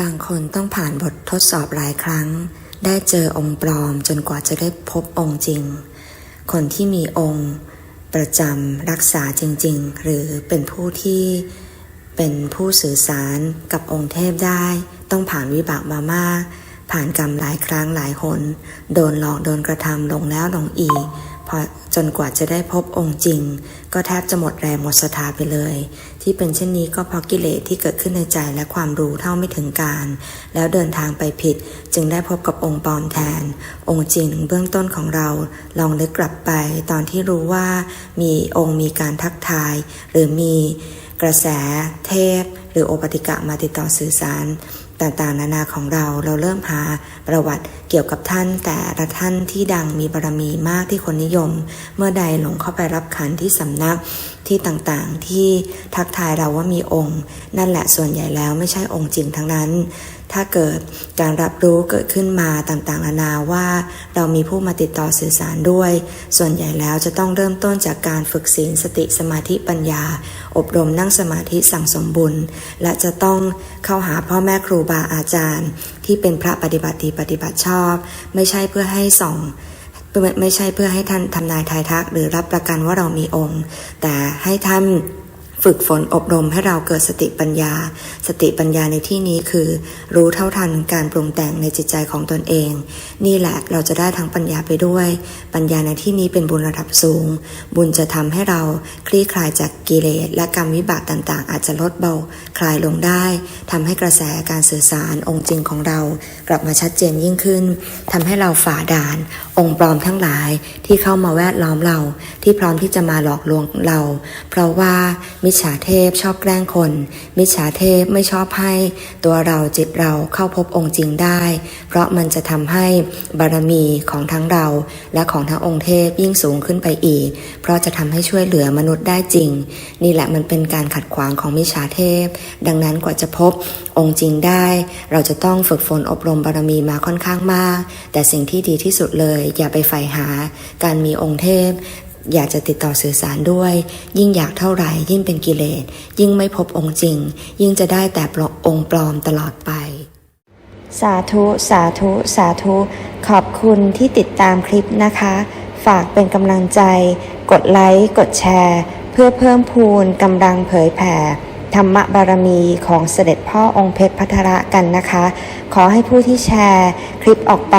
บางคนต้องผ่านบททดสอบหลายครั้ง ได้เจอองค์ปลอมจนกว่าจะได้พบองค์จริง คนที่มีองค์ ประจำรักษาจริง ๆ หรือเป็นผู้ที่เป็นผู้สื่อสารกับองค์เทพได้ ต้องผ่านวิบากมามาก ผ่านกรรมหลายครั้งหลายหนโดนหลอกโดนกระทำลงแล้วลงอีกพอจนกว่าจะได้พบองค์จริง ก็แทบจะหมดแรงหมดศรัทธาไปเลย ที่เป็นเช่นนี้ก็เพราะกิเลสที่เกิดขึ้นในใจและความรู้เท่าไม่ถึงการ แล้วเดินทางไปผิด จึงได้พบกับองค์ปลอมแทน องค์จริงเบื้องต้นของเรา ลองนึกกลับไป ตอนที่รู้ว่า มีองค์มีการทักทาย หรือมีกระแส เทพ หรือโอปติกะมาติดต่อสื่อสาร ต่างๆ นานาของเราเราเริ่มหาประวัติเกี่ยวกับท่าน แต่ละท่านที่ดังมีบารมีมากที่คนนิยม เมื่อใดหลงเข้าไปรับขันที่สำนักที่ต่างๆที่ทักทายเราว่ามีองค์ นั่นแหละส่วนใหญ่แล้วไม่ใช่องค์จริงทั้งนั้น ถ้าเกิดการรับรู้เกิดขึ้นมาต่างๆนานาว่า เรามีผู้มาติดต่อสื่อสารด้วย ส่วนใหญ่แล้วจะต้องเริ่มต้นจากการฝึกศีลสติสมาธิปัญญา อบรมนั่งสมาธิสั่งสมบุญ และจะต้องเข้าหาพ่อแม่ครูบาอาจารย์ ที่เป็นพระปฏิบัติดีปฏิบัติชอบ ไม่ใช่เพื่อให้ส่องไม่ใช่เพื่อให้ท่านทำนายทายทัก หรือรับประกันว่าเรามีองค์ แต่ให้ท่าน ฝึกฝนอบรมให้เราเกิดสติปัญญา สติปัญญาในที่นี้คือ รู้เท่าทันการปรุงแต่งในจิตใจของตนเอง นี่แหละเราจะได้ทั้งปัญญาไปด้วย ปัญญาในที่นี้เป็นบุญระดับสูง บุญจะทำให้เราคลี่คลายจากกิเลสและกรรมวิบากต่างๆ อาจจะลดเบาคลายลงได้ทำให้กระแสการสื่อสารองค์จริงของเรา กลับมาชัดเจนยิ่งขึ้นทำให้เราฝ่าด่าน องค์ปลอมทั้งหลายที่เข้ามาแวดล้อมเรา ที่พร้อมที่จะมาหลอกลวงเรา เพราะว่ามิจฉาเทพชอบแกล้งคน มิจฉาเทพไม่ชอบให้ ตัวเราจิตเราเข้าพบองค์จริงได้ เพราะมันจะทำให้บารมีของทั้งเราและของทั้งองค์เทพยิ่งสูงขึ้นไปอีก เพราะจะทำให้ช่วยเหลือมนุษย์ได้จริง นี่แหละมันเป็นการขัดขวางของมิจฉาเทพ ดังนั้นกว่าจะพบองค์จริงได้ เราจะต้องฝึกฝนอบรมบารมีมาค่อนข้างมาก แต่สิ่งที่ดีที่สุดเลย อย่าไปใฝ่หา การมีองค์เทพ อยากจะติดต่อสื่อสารด้วย ยิ่งอยากเท่าไหร่ยิ่งเป็นกิเลส ยิ่งไม่พบองค์จริง ยิ่งจะได้แต่ปลองค์ปลอมตลอดไป สาธุ สาธุ สาธุ ขอบคุณที่ติดตามคลิปนะคะ ฝากเป็นกำลังใจ กดไลค์ กดแชร์ เพื่อเพิ่มพูนกำลังเผยแผ่ ธรรมบารมีของเสด็จพ่อองค์เพชรพัทระกันนะคะ ขอให้ผู้ที่แชร์ คลิปออกไป